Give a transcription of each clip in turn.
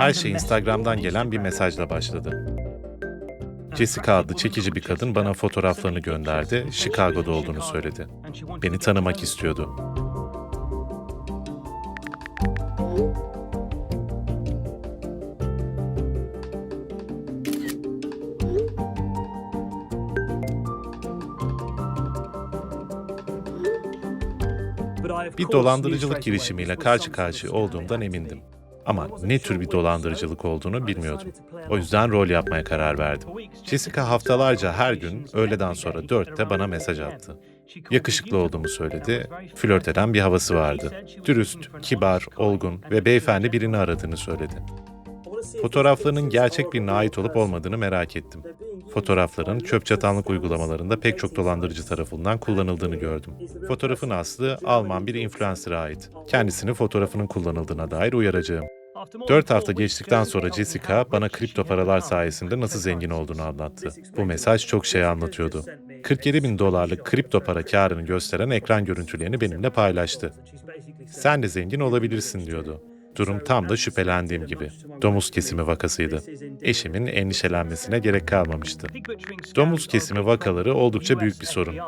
Her şey Instagram'dan gelen bir mesajla başladı. Jessica adlı çekici bir kadın bana fotoğraflarını gönderdi, Chicago'da olduğunu söyledi. Beni tanımak istiyordu. Bir dolandırıcılık girişimiyle karşı karşıya olduğumdan emindim. Ama ne tür bir dolandırıcılık olduğunu bilmiyordum. O yüzden rol yapmaya karar verdim. Jessica haftalarca her gün öğleden sonra dörtte bana mesaj attı. Yakışıklı olduğumu söyledi, flört eden bir havası vardı. Dürüst, kibar, olgun ve beyefendi birini aradığını söyledi. Fotoğraflarının gerçek birine ait olup olmadığını merak ettim. Fotoğrafların çöp çatanlık uygulamalarında pek çok dolandırıcı tarafından kullanıldığını gördüm. Fotoğrafın aslı Alman bir influencer'a ait. Kendisini fotoğrafının kullanıldığına dair uyaracağım. 4 hafta geçtikten sonra Jessica bana kripto paralar sayesinde nasıl zengin olduğunu anlattı. Bu mesaj çok şey anlatıyordu. 47 bin dolarlık kripto para karını gösteren ekran görüntülerini benimle paylaştı. Sen de zengin olabilirsin diyordu. Durum tam da şüphelendiğim gibi. Domuz kesimi vakasıydı. Eşimin endişelenmesine gerek kalmamıştı. Domuz kesimi vakaları oldukça büyük bir sorun.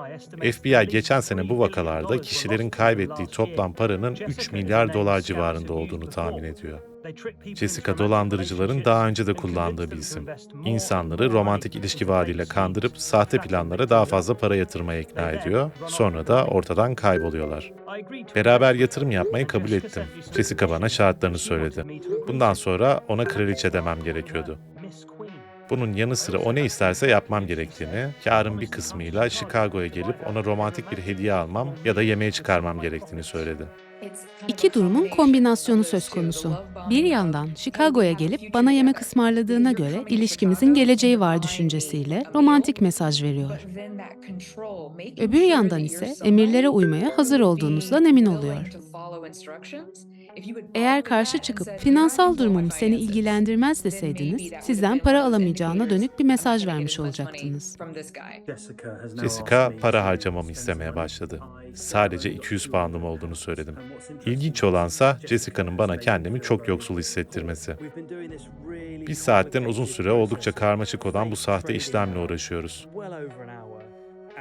FBI geçen sene bu vakalarda kişilerin kaybettiği toplam paranın 3 milyar dolar civarında olduğunu tahmin ediyor. Jessica dolandırıcıların daha önce de kullandığı bir isim. İnsanları romantik ilişki vaadiyle kandırıp sahte planlara daha fazla para yatırmaya ikna ediyor. Sonra da ortadan kayboluyorlar. Beraber yatırım yapmayı kabul ettim. Jessica bana şartlarını söyledi. Bundan sonra ona kraliçe demem gerekiyordu. Bunun yanı sıra o ne isterse yapmam gerektiğini, karın bir kısmıyla Chicago'ya gelip ona romantik bir hediye almam ya da yemeğe çıkarmam gerektiğini söyledi. İki durumun kombinasyonu söz konusu. Bir yandan Chicago'ya gelip bana yemek ısmarladığına göre ilişkimizin geleceği var düşüncesiyle romantik mesaj veriyor. Öbür yandan ise emirlere uymaya hazır olduğunuzdan emin oluyor. Eğer karşı çıkıp finansal durumum seni ilgilendirmez deseydiniz, sizden para alamayacağına dönük bir mesaj vermiş olacaktınız. Jessica para harcamamı istemeye başladı. Sadece 200 poundum olduğunu söyledim. İlginç olansa Jessica'nın bana kendimi çok yoksul hissettirmesi. Bir saatten uzun süre oldukça karmaşık olan bu sahte işlemle uğraşıyoruz.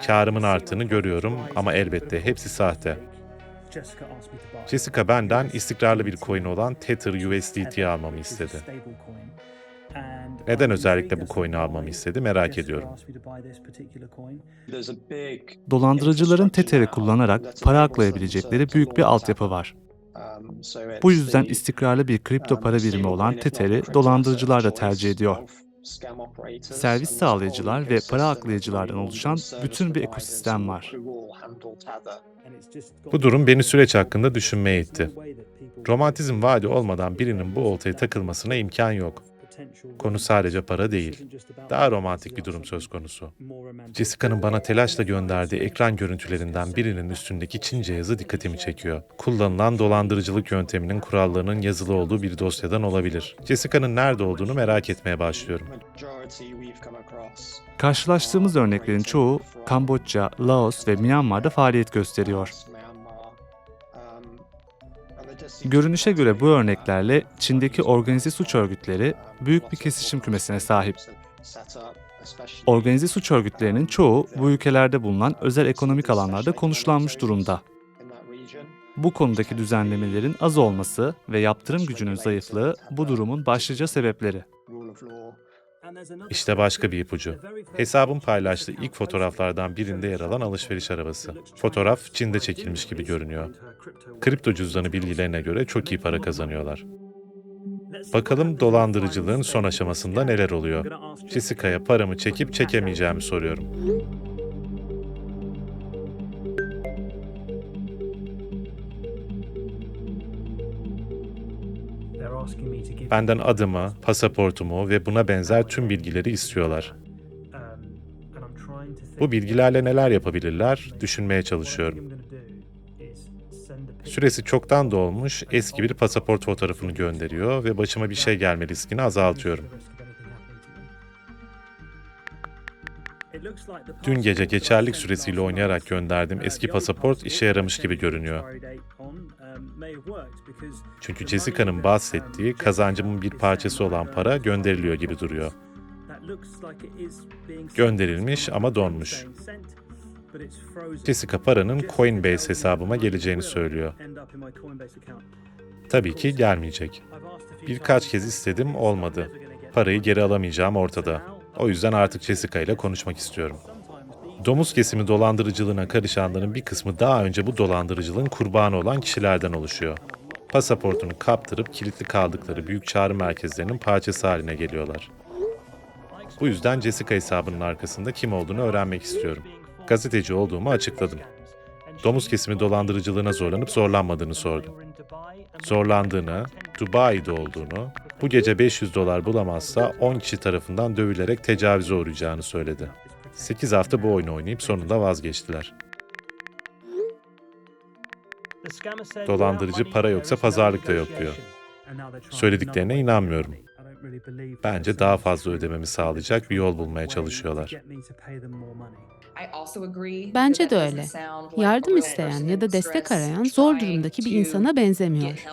Karımın arttığını görüyorum ama elbette hepsi sahte. Jessica benden istikrarlı bir coin olan Tether USDT almamı istedi. Neden özellikle bu coin'i almamı istedi merak ediyorum. Dolandırıcıların Tether'i kullanarak para aklayabilecekleri büyük bir altyapı var. Bu yüzden istikrarlı bir kripto para birimi olan Tether'i dolandırıcılar da tercih ediyor. Servis sağlayıcılar ve para aklayıcılardan oluşan bütün bir ekosistem var. Bu durum beni süreç hakkında düşünmeye itti. Romantizm vaadi olmadan birinin bu oltaya takılmasına imkan yok. Konu sadece para değil. Daha romantik bir durum söz konusu. Jessica'nın bana telaşla gönderdiği ekran görüntülerinden birinin üstündeki Çince yazı dikkatimi çekiyor. Kullanılan dolandırıcılık yönteminin kurallarının yazılı olduğu bir dosyadan olabilir. Jessica'nın nerede olduğunu merak etmeye başlıyorum. Karşılaştığımız örneklerin çoğu Kamboçya, Laos ve Myanmar'da faaliyet gösteriyor. Görünüşe göre bu örneklerle Çin'deki organize suç örgütleri büyük bir kesişim kümesine sahip. Organize suç örgütlerinin çoğu bu ülkelerde bulunan özel ekonomik alanlarda konuşlanmış durumda. Bu konudaki düzenlemelerin az olması ve yaptırım gücünün zayıflığı bu durumun başlıca sebepleri. İşte başka bir ipucu. Hesabın paylaştığı ilk fotoğraflardan birinde yer alan alışveriş arabası. Fotoğraf Çin'de çekilmiş gibi görünüyor. Kripto cüzdanı bilgilerine göre çok iyi para kazanıyorlar. Bakalım dolandırıcılığın son aşamasında neler oluyor? Jessica'ya paramı çekip çekemeyeceğimi soruyorum. Benden adımı, pasaportumu ve buna benzer tüm bilgileri istiyorlar. Bu bilgilerle neler yapabilirler düşünmeye çalışıyorum. Süresi çoktan dolmuş eski bir pasaport fotoğrafını gönderiyor ve başıma bir şey gelme riskini azaltıyorum. Dün gece geçerlik süresiyle oynayarak gönderdiğim eski pasaport işe yaramış gibi görünüyor. Çünkü Jessica'nın bahsettiği kazancımın bir parçası olan para gönderiliyor gibi duruyor. Gönderilmiş ama donmuş. Jessica paranın Coinbase hesabıma geleceğini söylüyor. Tabii ki gelmeyecek. Birkaç kez istedim olmadı. Parayı geri alamayacağım ortada. O yüzden artık Jessica ile konuşmak istiyorum. Domuz kesimi dolandırıcılığına karışanların bir kısmı daha önce bu dolandırıcılığın kurbanı olan kişilerden oluşuyor. Pasaportunu kaptırıp kilitli kaldıkları büyük çağrı merkezlerinin parçası haline geliyorlar. Bu yüzden Jessica hesabının arkasında kim olduğunu öğrenmek istiyorum. Gazeteci olduğumu açıkladım. Domuz kesimi dolandırıcılığına zorlanıp zorlanmadığını sordum. Zorlandığını, Dubai'de olduğunu, bu gece 500 dolar bulamazsa 10 kişi tarafından dövülerek tecavüze uğrayacağını söyledi. 8 hafta bu oyunu oynayıp sonunda vazgeçtiler. Dolandırıcı para yoksa pazarlık da yok diyor. Söylediklerine inanmıyorum. Bence daha fazla ödememi sağlayacak bir yol bulmaya çalışıyorlar. Bence de öyle. Yardım isteyen ya da destek arayan zor durumdaki bir insana benzemiyor.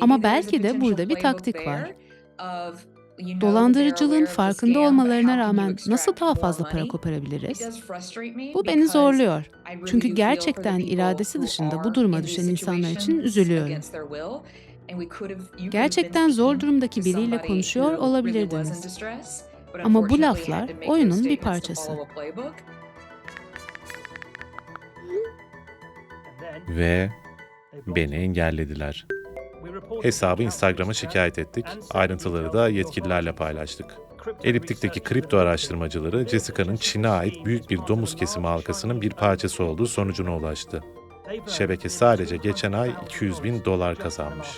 Ama belki de burada bir taktik var. Dolandırıcılığın farkında olmalarına rağmen nasıl daha fazla para koparabiliriz? Bu beni zorluyor. Çünkü gerçekten iradesi dışında bu duruma düşen insanlar için üzülüyorum. Gerçekten zor durumdaki biriyle konuşuyor olabilirdiniz. Ama bu laflar oyunun bir parçası. Ve beni engellediler. Hesabı Instagram'a şikayet ettik, ayrıntıları da yetkililerle paylaştık. Eliptik'teki kripto araştırmacıları Jessica'nın Çin'e ait büyük bir domuz kesimi halkasının bir parçası olduğu sonucuna ulaştı. Şebeke sadece geçen ay 200 bin dolar kazanmış.